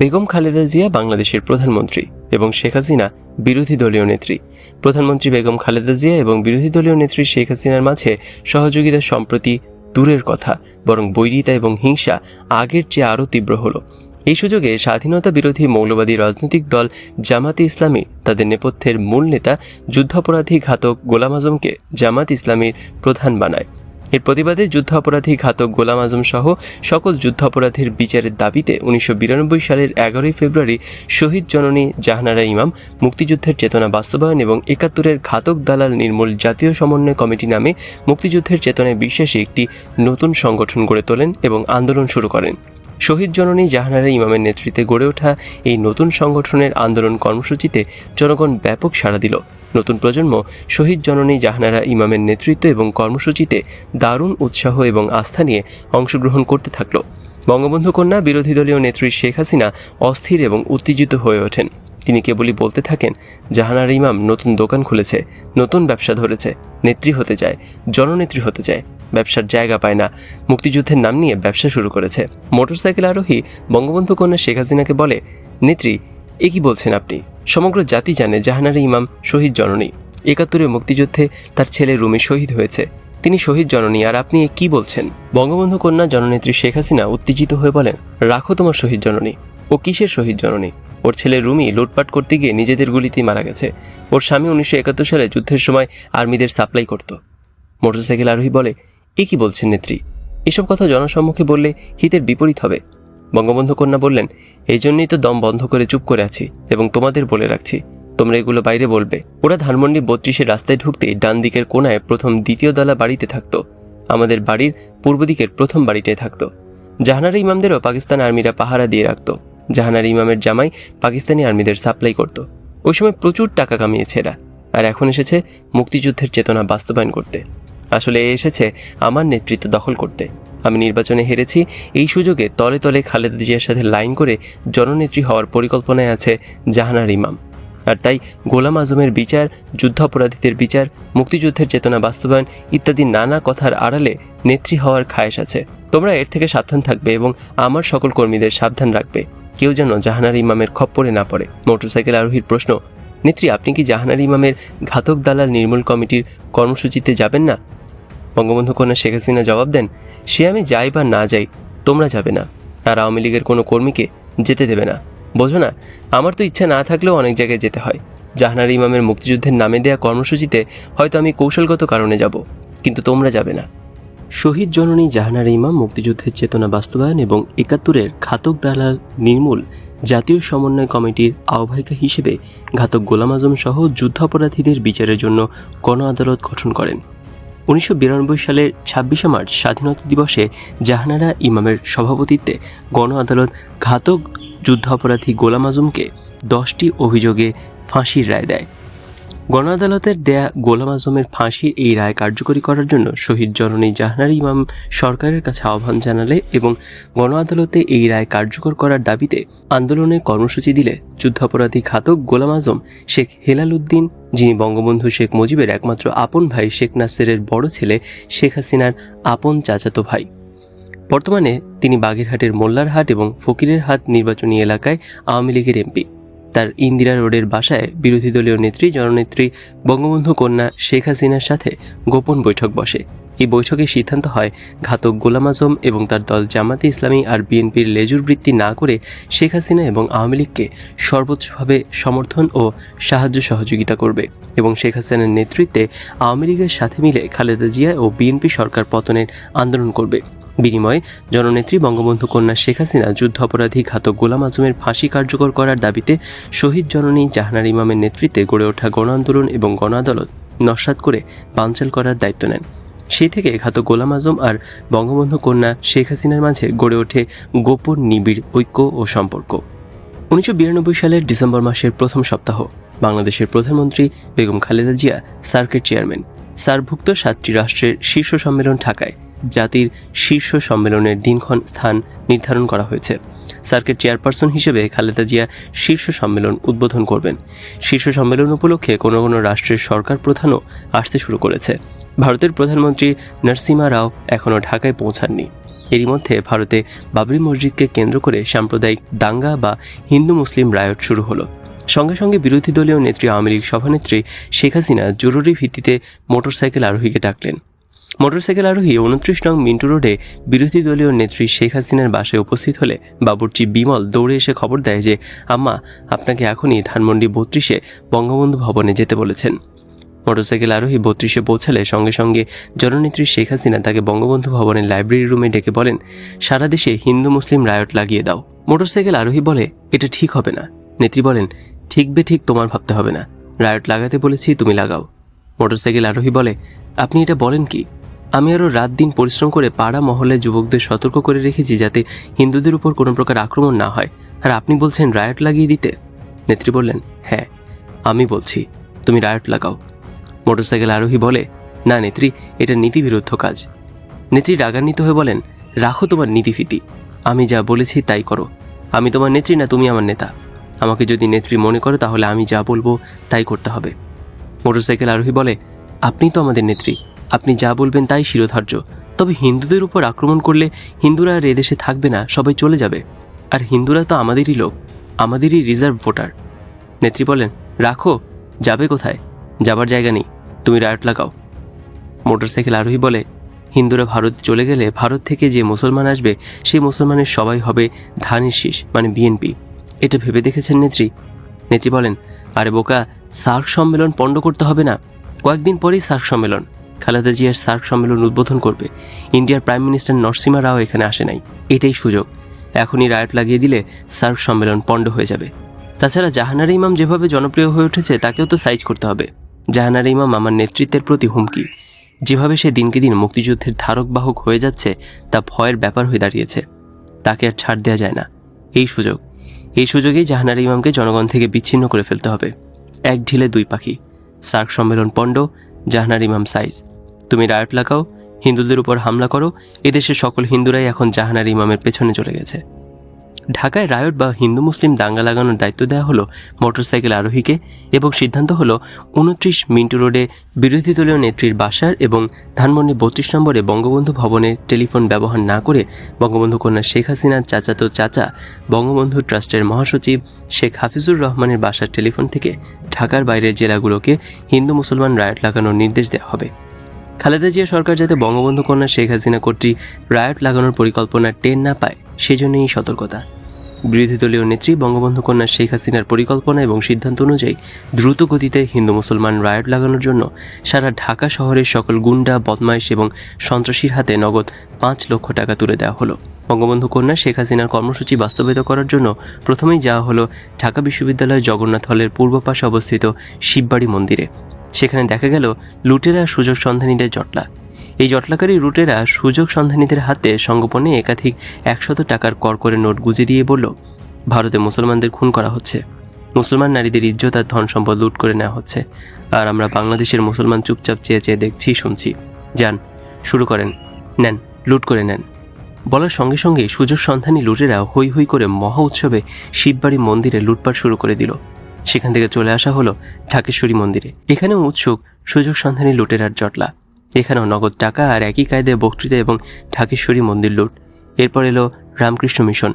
বেগম খালেদা জিয়া বাংলাদেশের প্রধানমন্ত্রী এবং শেখ হাসিনা বিরোধী দলীয় নেত্রী। প্রধানমন্ত্রী বেগম খালেদা জিয়া এবং বিরোধী দলীয় নেত্রী শেখ হাসিনার মাঝে সহযোগিতা সম্প্রতি দূরের কথা, বরং বৈরিতা এবং হিংসা আগের চেয়ে আরও তীব্র হলো। এই সুযোগে স্বাধীনতা বিরোধী মৌলবাদী রাজনৈতিক দল জামাতে ইসলামী তাদের নেপথ্যের মূল নেতা, যুদ্ধাপরাধী ঘাতক গোলাম আজমকে জামাত ইসলামীর প্রধান বানায়। এর প্রতিবাদে যুদ্ধাপরাধী ঘাতক গোলাম আজম সহ সকল যুদ্ধাপরাধীর বিচারের দাবিতে উনিশশো বিরানব্বই সালের এগারোই ফেব্রুয়ারি শহীদ জননী জাহানারা ইমাম, মুক্তিযুদ্ধের চেতনা বাস্তবায়ন এবং একাত্তরের ঘাতক দালাল নির্মূল জাতীয় সমন্বয় কমিটি নামে মুক্তিযুদ্ধের চেতনায় বিশ্বাসী একটি নতুন সংগঠন গড়ে তোলেন এবং আন্দোলন শুরু করেন। শহীদ জননী জাহানারা ইমামের নেতৃত্বে গড়ে ওঠা এই নতুন সংগঠনের আন্দোলন কর্মসূচিতে জনগণ ব্যাপক সাড়া দিল। নতুন প্রজন্ম শহীদ জননী জাহানারা ইমামের নেতৃত্ব এবং কর্মসূচিতে দারুণ উৎসাহ এবং আস্থা নিয়ে অংশগ্রহণ করতে থাকল। বঙ্গবন্ধু কন্যা বিরোধী দলীয় নেত্রী শেখ হাসিনা অস্থির এবং উত্তেজিত হয়ে ওঠেন। তিনি কেবলই বলতে থাকেন, জাহানারা ইমাম নতুন দোকান খুলেছে, নতুন ব্যবসা ধরেছে, নেত্রী হতে চায়, জননেত্রী হতে চায়। ব্যবসার জায়গা পায় না। মুক্তিযুদ্ধের নাম নিয়ে ব্যবসা শুরু করেছে। মোটরসাইকেল আরোহী বঙ্গবন্ধু কন্যা শেখ হাসিনাকে বলে, নেত্রী, এ কি বলছেন আপনি? সমগ্র জাতি জানে জাহানারা ইমাম শহীদ জননী। একাত্তরে মুক্তিযুদ্ধে তার ছেলে রুমি শহীদ হয়েছে। তিনি শহীদ জননী, আর আপনি কি বলছেন? বঙ্গবন্ধু কন্যা জননেত্রী শেখ হাসিনা উত্তেজিত হয়ে বলেন, রাখো তোমার শহীদ জননী। ও কিসের শহীদ জননী? ওর ছেলে রুমি লুটপাট করতে গিয়ে নিজেদের গুলিতেই মারা গেছে। ওর স্বামী উনিশশো একাত্তর সালে যুদ্ধের সময় আর্মিদের সাপ্লাই করত। মোটরসাইকেল আরোহী বলে এ কি বলছেন নেত্রী, এসব কথা জনসম্মুখে বললে হিতের বিপরীত হবে। বঙ্গবন্ধু কন্যা বললেন, এই জন্যই তো দম বন্ধ করে চুপ করে আছি এবং তোমাদের বলে রাখছি, তোমরা এগুলো বাইরে বলবে। ওরা ধানমন্ডি বত্রিশের রাস্তায় ঢুকতে ডান দিকের কোনায় প্রথম দ্বিতীয় দলা বাড়িতে থাকতো। আমাদের বাড়ির পূর্ব দিকের প্রথম বাড়িটায় থাকতো। জাহানারা ইমামদেরও পাকিস্তান আর্মিরা পাহারা দিয়ে রাখত। জাহানারা ইমামের জামাই পাকিস্তানি আর্মিদের সাপ্লাই করত। ওই সময় প্রচুর টাকা কামিয়েছে এরা। আর এখন এসেছে মুক্তিযুদ্ধের চেতনা বাস্তবায়ন করতে। আসলে এসেছে আমার নেতৃত্ব দখল করতে। আমি নির্বাচনে হেরেছি, এই সুযোগে তলে তলে খালেদা জিয়ার সাথে লাইন করে জননেত্রী হওয়ার পরিকল্পনায় আছে জাহানার ইমাম। আর তাই গোলাম আজমের বিচার, যুদ্ধাপরাধীদের বিচার, মুক্তিযুদ্ধের চেতনা বাস্তবায়ন ইত্যাদি নানা কথার আড়ালে নেত্রী হওয়ার খায়েশ আছে। তোমরা এর থেকে সাবধান থাকবে এবং আমার সকল কর্মীদের সাবধান রাখবে। কেউ যেন জাহানার ইমামের খপ্পরে না পড়ে। মোটরসাইকেল আরোহীর প্রশ্ন, নেত্রী আপনি কি জাহানার ইমামের ঘাতক দালাল নির্মূল কমিটির কর্মসূচিতে যাবেন না? বঙ্গবন্ধু কন্যা শেখ হাসিনা জবাব দেন, সে আমি যাই বা না যাই, তোমরা যাবে না। আর আওয়ামী লীগের কোনো কর্মীকে যেতে দেবে না। বোঝো না, আমার তো ইচ্ছা না থাকলেও অনেক জায়গায় যেতে হয়। জাহানার ইমামের মুক্তিযুদ্ধের নামে দেয়া কর্মসূচিতে হয়তো আমি কৌশলগত কারণে যাব, কিন্তু তোমরা যাবে না। শহীদ জননী জাহানার ইমাম মুক্তিযুদ্ধের চেতনা বাস্তবায়ন এবং একাত্তরের ঘাতক দালাল নির্মূল জাতীয় সমন্বয় কমিটির আহ্বায়িকা হিসেবে ঘাতক গোলাম আজম সহ যুদ্ধাপরাধীদের বিচারের জন্য গণ আদালত গঠন করেন। উনিশশো বিরানব্বই সালের ছাব্বিশে মার্চ স্বাধীনতা দিবসে জাহানারা ইমামের সভাপতিত্বে গণ আদালত ঘাতক যুদ্ধাপরাধী গোলাম আজমকে দশটি অভিযোগে ফাঁসির রায় দেয়। গণ আদালতের দেয়া গোলাম আজমের ফাঁসির এই রায় কার্যকরী করার জন্য শহীদ জননী জাহানার ইমাম সরকারের কাছে আহ্বান জানালে এবং গণ আদালতে এই রায় কার্যকর করার দাবিতে আন্দোলনের কর্মসূচি দিলে যুদ্ধাপরাধী ঘাতক গোলাম আজম, শেখ হেলাল উদ্দিন, যিনি বঙ্গবন্ধু শেখ মুজিবের একমাত্র আপন ভাই শেখ নাসেরের বড় ছেলে শেখ হাসিনার আপন চাচাতো ভাই। বর্তমানে তিনি বাগেরহাটের মোল্লারহাট এবং ফকিরের হাট নির্বাচনী এলাকায় আওয়ামী লীগের এমপি। তার ইন্দিরা রোডের বাসায় বিরোধী দলীয় নেত্রী, জননেত্রী বঙ্গবন্ধু কন্যা শেখ হাসিনার সাথে গোপন বৈঠক বসে। এই বৈঠকে সিদ্ধান্ত হয়, ঘাতক গোলাম আজম এবং তার দল জামাতে ইসলামী আর বিএনপির লেজুর বৃত্তি না করে শেখ হাসিনা এবং আওয়ামী লীগকে সর্বোচ্চভাবে সমর্থন ও সাহায্য সহযোগিতা করবে এবং শেখ হাসিনার নেতৃত্বে আওয়ামী লীগের সাথে মিলে খালেদা জিয়া ও বিএনপি সরকার পতনের আন্দোলন করবে। বিনিময়ে জননেত্রী বঙ্গবন্ধু কন্যা শেখ হাসিনা যুদ্ধ অপরাধী ঘাতক গোলাম আজমের ফাঁসি কার্যকর করার দাবিতে শহীদ জননী জাহানার ইমামের নেতৃত্বে গড়ে ওঠা গণ আন্দোলন এবং গণ আদালত নস্বাত করে বানচাল করার দায়িত্ব নেন। সেই থেকে ঘাতক গোলাম আজম আর বঙ্গবন্ধু কন্যা শেখ হাসিনার মাঝে গড়ে ওঠে গোপন নিবিড় ঐক্য ও সম্পর্ক। উনিশশো বিরানব্বই সালের ডিসেম্বর মাসের প্রথম সপ্তাহ, বাংলাদেশের প্রধানমন্ত্রী বেগম খালেদা জিয়া সার্কের চেয়ারম্যান। সার্কভুক্ত সাতটি রাষ্ট্রের শীর্ষ সম্মেলন ঢাকায়। জাতির শীর্ষ সম্মেলনের দিনক্ষণ স্থান নির্ধারণ করা হয়েছে। সার্কের চেয়ারপারসন হিসেবে খালেদা জিয়া শীর্ষ সম্মেলন উদ্বোধন করবেন। শীর্ষ সম্মেলন উপলক্ষে কোনো কোনো রাষ্ট্রের সরকার প্রধানও আসতে শুরু করেছে। ভারতের প্রধানমন্ত্রী নরসিমা রাও এখনও ঢাকায় পৌঁছাননি। এরই মধ্যে ভারতে বাবরি মসজিদকে কেন্দ্র করে সাম্প্রদায়িক দাঙ্গা বা হিন্দু মুসলিম রায়ট শুরু হলো। সঙ্গে সঙ্গে বিরোধী দলীয় নেত্রী আওয়ামী লীগ সভানেত্রী শেখ হাসিনা জরুরি ভিত্তিতে মোটরসাইকেল আরোহীকে ডাকলেন। মোটরসাইকেল আরোহী উনত্রিশ নং মিন্টু রোডে বিরোধী দলীয় নেত্রী শেখ হাসিনার বাসায় উপস্থিত হলে বাবুর্চি বিমল দৌড়ে এসে খবর দেয় যে, আম্মা, আপনাকে এখনই ধানমন্ডি বত্রিশে বঙ্গবন্ধু ভবনে যেতে বলেছেন। মোটরসাইকেল আরোহী বত্রিশে পৌঁছালে সঙ্গে সঙ্গে জননেত্রী শেখ হাসিনা তাকে বঙ্গবন্ধু ভবনের লাইব্রেরি রুমে ডেকে বলেন, সারা দেশে হিন্দু মুসলিম রায়ট লাগিয়ে দাও। মোটরসাইকেল আরোহী বলে, এটা ঠিক হবে না। নেত্রী বলেন, ঠিক বে ঠিক তোমার ভাবতে হবে না। রায়ট লাগাতে বলেছি, তুমি লাগাও। মোটরসাইকেল আরোহী বলে, আপনি এটা বলেন কি? আমি আরও রাত দিন পরিশ্রম করে পাড়া মহলে যুবকদের সতর্ক করে রেখেছি যাতে হিন্দুদের উপর কোনো প্রকার আক্রমণ না হয়। আর আপনি বলছেন রায়ট লাগিয়ে দিতে? নেত্রী বললেন হ্যাঁ আমি বলছি, তুমি রায়ট লাগাও। মোটরসাইকেল আরোহী বলে, না নেত্রী, এটা নীতিবিরুদ্ধ কাজ। নেত্রী রাগান্বিত হয়ে বলেন, রাখো তোমার নীতিফিতি, আমি যা বলেছি তাই করো। আমি তোমার নেত্রী না, তুমি আমার নেতা। আমাকে যদি নেত্রী মনে করো, তাহলে আমি যা বলব তাই করতে হবে। মোটরসাইকেল আরোহী বলে, আপনি তো আমাদের নেত্রী আপনি যা বলবেন তাই শিরোধার্য। তবে হিন্দুদের উপর আক্রমণ করলে হিন্দুরা আর এদেশে থাকবে না, সবাই চলে যাবে। আর হিন্দুরা তো আমাদেরই লোক, আমাদেরই রিজার্ভ ভোটার। নেত্রী বলেন, রাখো, যাবে কোথায়? যাবার জায়গা নেই, তুমি রায়ট লাগাও। মোটরসাইকেল আরোহী বলে, হিন্দুরা ভারতে চলে গেলে ভারত থেকে যে মুসলমান আসবে, সেই মুসলমানের সবাই হবে ধানের শীষ মানে বিএনপি। এটা ভেবে দেখেছেন নেত্রী। নেত্রী বলেন, আরে বোকা, সার্ক সম্মেলন পণ্ড করতে হবে না। কয়েকদিন পরেই সার্ক সম্মেলন। খালেদা জিয়ার সার্ক সম্মেলন উদ্বোধন করবে। ইন্ডিয়ার প্রাইম মিনিস্টার নরসিমা রাও এখানে আসে নাই। এটাই সুযোগ। এখনই রায়ট লাগিয়ে দিলে সার্ক সম্মেলন পণ্ড হয়ে যাবে। তাছাড়া জাহানারা ইমাম যেভাবে জনপ্রিয় হয়ে উঠেছে, তাকেও তো সাইজ করতে হবে। জাহানারা ইমাম আমার নেতৃত্বের প্রতি হুমকি। যেভাবে সে দিনকে দিন মুক্তিযুদ্ধের ধারক বাহক হয়ে যাচ্ছে, তা ভয়ের ব্যাপার হয়ে দাঁড়িয়েছে। তাকে আর ছাড় দেওয়া যায় না। এই সুযোগ। এই সুযোগেই জাহানারা ইমামকে জনগণ থেকে বিচ্ছিন্ন করে ফেলতে হবে। এক ঢিলে দুই পাখি। সার্ক সম্মেলন পণ্ড, জাহানার ইমাম সাইজ। তুমি রায়ট লাগাও, হিন্দুদের উপর হামলা করো, এদেশের সকল হিন্দুরাই এখন জাহানার ইমামের পেছনে চলে গেছে। ঢাকায় রায়ট বা হিন্দু মুসলিম দাঙ্গা লাগানোর দায়িত্ব দেওয়া হলো মোটরসাইকেল আরোহীকে এবং সিদ্ধান্ত হলো উনত্রিশ মিন্টু রোডে বিরোধী দলীয় নেত্রীর বাসার এবং ধানমন্ডি বত্রিশ নম্বরে বঙ্গবন্ধু ভবনে টেলিফোন ব্যবহার না করে বঙ্গবন্ধু কন্যা শেখ হাসিনার চাচাতো চাচা, বঙ্গবন্ধু ট্রাস্টের মহাসচিব শেখ হাফিজুর রহমানের বাসার টেলিফোন থেকে ঢাকার বাইরের জেলাগুলোকে হিন্দু মুসলমান রায়ট লাগানোর নির্দেশ দেওয়া হবে। খালেদা জিয়া সরকার যাতে বঙ্গবন্ধু কন্যা শেখ হাসিনা কর্তৃক রায়ট লাগানোর পরিকল্পনা টের না পায়, সেজন্যই সতর্কতা। বিরোধী দলীয় নেত্রী বঙ্গবন্ধু কন্যা শেখ হাসিনার পরিকল্পনা এবং সিদ্ধান্ত অনুযায়ী দ্রুত গতিতে হিন্দু মুসলমান রায়ট লাগানোর জন্য সারা ঢাকা শহরের সকল গুন্ডা, বদমাইশ এবং সন্ত্রাসীর হাতে নগদ পাঁচ লক্ষ টাকা তুলে দেওয়া হলো। বঙ্গবন্ধু কন্যা শেখ হাসিনার কর্মসূচি বাস্তবায়িত করার জন্য প্রথমেই যাওয়া হলো ঢাকা বিশ্ববিদ্যালয়ের জগন্নাথ হলের পূর্ব পাশে অবস্থিত শিববাড়ি মন্দিরে। সেখানে দেখা গেল লুটেরা সুযোগ সন্ধানীদের জটলা। এই জটলাকারী রুটেরা সুযোগ সন্ধানীদের হাতে সংগোপনে একাধিক একশত টাকার কর করে নোট গুজে দিয়ে বলল, ভারতে মুসলমানদের খুন করা হচ্ছে। মুসলমান নারীদের ইজ্জত আর ধন সম্পদ লুট করে নেওয়া হচ্ছে। আর আমরা বাংলাদেশের মুসলমান চুপচাপ চেয়ে চেয়ে দেখছি, শুনছি। যান, শুরু করেন। নেন, লুট করে নেন। বলার সঙ্গে সঙ্গে সুযোগ সন্ধানী লুটেরা হই হই করে মহা উৎসবে শিববাড়ি মন্দিরে লুটপাট শুরু করে দিল। সেখান থেকে চলে আসা হলো ঢাকেশ্বরী মন্দিরে। এখানেও উৎসুক, সুযোগ সন্ধানী লুটেরার জটলা। এখানেও নগদ টাকা আর একই কায়দায় বক্তৃতা এবং ঢাকেশ্বরী মন্দির লুট। এরপর এলো রামকৃষ্ণ মিশন।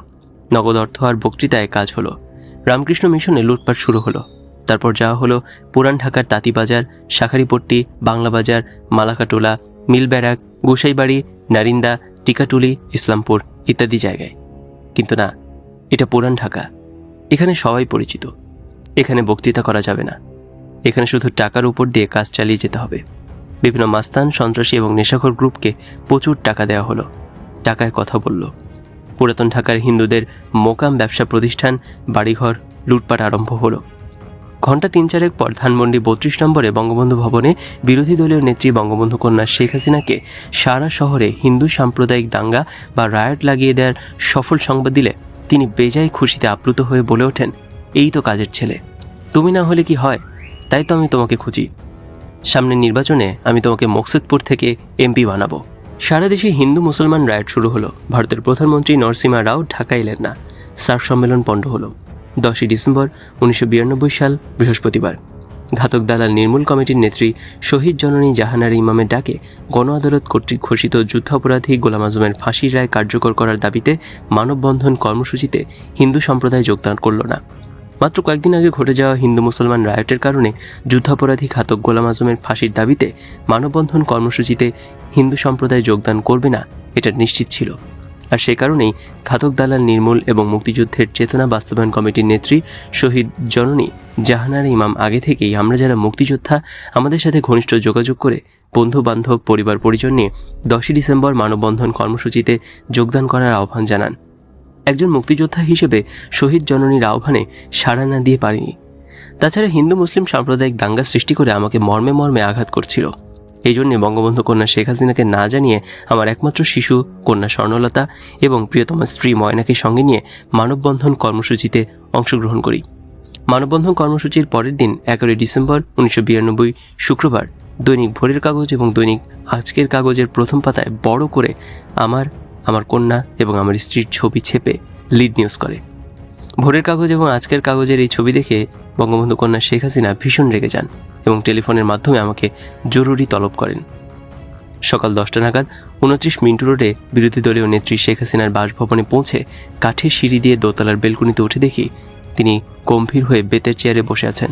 নগদ অর্থ আর বক্তৃতায় কাজ হলো। রামকৃষ্ণ মিশনে লুটপাট শুরু হলো। তারপর যাওয়া হলো পুরান ঢাকার তাঁতিবাজার, শাখারিপট্টি বাংলা বাজার মালাকাটোলা মিল ব্যারাক গোসাইবাড়ি, নারিন্দা, টিকাটুলি, ইসলামপুর ইত্যাদি জায়গায়। কিন্তু না, এটা পুরান ঢাকা। এখানে সবাই পরিচিত। এখানে বক্তৃতা করা যাবে না। এখানে শুধু টাকার উপর দিয়ে কাজ চালিয়ে যেতে হবে। বিভিন্ন মাস্তান, সন্ত্রাসী এবং নেশাখোর গ্রুপকে প্রচুর টাকা দেওয়া হলো। টাকায় কথা বলল। পুরাতন ঢাকার হিন্দুদের মোকাম ব্যবসা প্রতিষ্ঠান, বাড়িঘর, লুটপাট আরম্ভ হলো। ঘণ্টা তিন চারেক পর ধানমন্ডি বত্রিশ নম্বরে বঙ্গবন্ধু ভবনে বিরোধী দলীয় নেত্রী বঙ্গবন্ধু কন্যা শেখ হাসিনাকে সারা শহরে হিন্দু সাম্প্রদায়িক দাঙ্গা বা রায়ট লাগিয়ে দেওয়ার সফল সংবাদ দিলে তিনি বেজায় খুশিতে আপ্লুত হয়ে বলে ওঠেন। এই তো কাজের ছেলে। তুমি না হলে কি হয়? তাই তো আমি তোমাকে খুঁজি। সামনের নির্বাচনে আমি তোমাকে মকসুদপুর থেকে এমপি বানাবো। সারা দেশে হিন্দু মুসলমান রায়ট শুরু হলো। ভারতের প্রধানমন্ত্রী নরসিমা রাও ঢাকা এলেন না। সার্ক সম্মেলন পণ্ড হলো। দশই ডিসেম্বর উনিশশো বিরানব্বই সাল, বৃহস্পতিবার। ঘাতক দালাল নির্মূল কমিটির নেত্রী শহীদ জননী জাহানার ইমামের ডাকে গণ আদালত কর্তৃক ঘোষিত যুদ্ধাপরাধী গোলাম আজমের ফাঁসির রায় কার্যকর করার দাবিতে মানববন্ধন কর্মসূচিতে হিন্দু সম্প্রদায় যোগদান করল না। মাত্র কয়েকদিন আগে ঘটে যাওয়া হিন্দু মুসলমান রায়টের কারণে যুদ্ধাপরাধী ঘাতক গোলাম আজমের ফাঁসির দাবিতে মানববন্ধন কর্মসূচিতে হিন্দু সম্প্রদায় যোগদান করবে না, এটা নিশ্চিত ছিল। আর সে কারণেই ঘাতক দালাল নির্মূল এবং মুক্তিযুদ্ধের চেতনা বাস্তবায়ন কমিটির নেত্রী শহীদ জননী জাহানার ইমাম আগে থেকেই আমরা যারা মুক্তিযোদ্ধা, আমাদের সাথে ঘনিষ্ঠ যোগাযোগ করে বন্ধু বান্ধব পরিবার পরিজন নিয়ে দশই ডিসেম্বর মানববন্ধন কর্মসূচিতে যোগদান করার আহ্বান জানান। একজন মুক্তিযোদ্ধা হিসেবে শহীদ জননীর আহ্বানে সাড়া না দিয়ে পারিনি। তাছাড়া হিন্দু মুসলিম সাম্প্রদায়িক দাঙ্গা সৃষ্টি করে আমাকে মর্মে মর্মে আঘাত করছিল। এই জন্যে বঙ্গবন্ধু কন্যা শেখ হাসিনাকে না জানিয়ে আমার একমাত্র শিশু, কন্যা স্বর্ণলতা এবং প্রিয়তমা স্ত্রী ময়নাকে সঙ্গে নিয়ে মানববন্ধন কর্মসূচিতে অংশগ্রহণ করি। মানববন্ধন কর্মসূচির পরের দিন এগারোই ডিসেম্বর উনিশশো বিরানব্বই শুক্রবার দৈনিক ভোরের কাগজ এবং দৈনিক আজকের কাগজের প্রথম পাতায় বড় করে আমার আমার কন্যা এবং আমার স্ত্রীর ছবি ছেপে লিড নিউজ করে। ভোরের কাগজ এবং আজকের কাগজের এই ছবি দেখে বঙ্গবন্ধু কন্যা শেখ হাসিনা ভীষণ রেগে যান এবং টেলিফোনের মাধ্যমে আমাকে জরুরি তলব করেন। সকাল দশটা নাগাদ উনত্রিশ মিন্টু রোডে বিরোধী দলীয় নেত্রী শেখ হাসিনার বাসভবনে পৌঁছে কাঠের সিঁড়ি দিয়ে দোতলার বেলকুনিতে উঠে দেখি তিনি গম্ভীর হয়ে বেতের চেয়ারে বসে আছেন।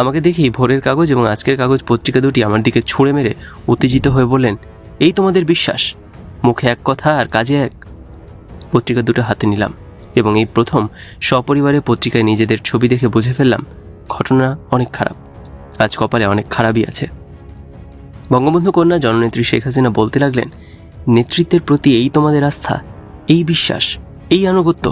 আমাকে দেখি ভোরের কাগজ এবং আজকের কাগজ পত্রিকা দুটি আমার দিকে ছুঁড়ে মেরে উত্তেজিত হয়ে বললেন, এই তোমাদের বিশ্বাস? মুখে এক কথা আর কাজে এক। পত্রিকা দুটো হাতে নিলাম এবং এই প্রথম সপরিবারে পত্রিকায় নিজেদের ছবি দেখে বুঝে ফেললাম ঘটনা অনেক খারাপ, আজ কপালে অনেক খারাপই আছে। বঙ্গবন্ধু কন্যা জননেত্রী শেখ হাসিনা বলতে লাগলেন, নেতৃত্বের প্রতি এই তোমাদের আস্থা, এই বিশ্বাস, এই আনুগত্য